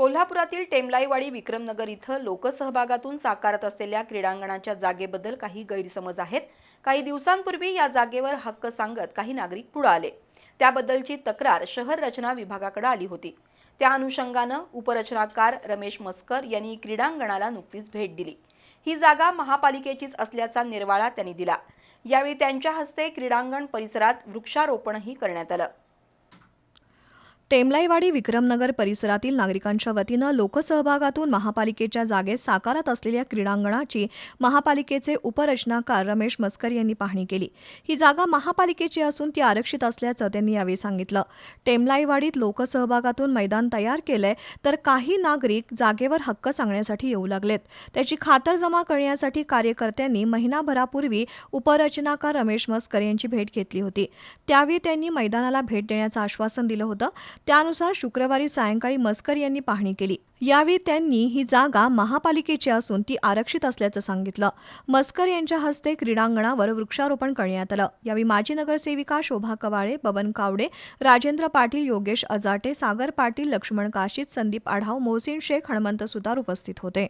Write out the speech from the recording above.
कोल्हापुरातील टेमलाईवाडी विक्रमनगर इथं लोकसहभागातून साकारत असलेल्या क्रीडांगणाच्या जागेबद्दल काही गैरसमज आहेत. काही दिवसांपूर्वी या जागेवर हक्क सांगत काही नागरिक पुढे आले. त्याबद्दलची तक्रार शहर रचना विभागाकडे आली होती. त्या अनुषंगानं उपरचनाकार रमेश मस्कर यांनी क्रीडांगणाला नुकतीच भेट दिली. ही जागा महापालिकेचीच असल्याचा निर्वाळा त्यांनी दिला. यावेळी त्यांच्या हस्ते क्रीडांगण परिसरात वृक्षारोपणही करण्यात आलं. टेमलाईवाडी विक्रमनगर परिसरातील नागरिकांच्या वतीनं लोकसहभागातून महापालिकेच्या जागेत साकारत असलेल्या क्रीडांगणाची महापालिकेचे उपरचनाकार रमेश मस्कर यांनी पाहणी केली. ही जागा महापालिकेची असून ती आरक्षित असल्याचं त्यांनी यावेळी सांगितलं. टेमलाईवाडीत लोकसहभागातून मैदान तयार केलंय तर काही नागरिक जागेवर हक्क सांगण्यासाठी येऊ लागलेत. त्याची खातरजमा करण्यासाठी कार्यकर्त्यांनी महिनाभरापूर्वी उपरचनाकार रमेश मस्कर यांची भेट घेतली होती. त्यावेळी त्यांनी मैदानाला भेट देण्याचं आश्वासन दिलं होतं. त्यानुसार शुक्रवारी सायंकाळी मस्कर यांनी पाहणी केली. यावेळी त्यांनी ही जागा महापालिकेची असून ती आरक्षित असल्याचं सांगितलं. मस्कर यांच्या हस्ते क्रीडांगणावर वृक्षारोपण करण्यात आलं. यावेळी माजी नगरसेविका शोभा कवाळे बबन कावडे राजेंद्र पाटील योगेश अजाटे सागर पाटील लक्ष्मण काशीत संदीप आढाव मोहसिन शेख हणमंत सुतार उपस्थित होते.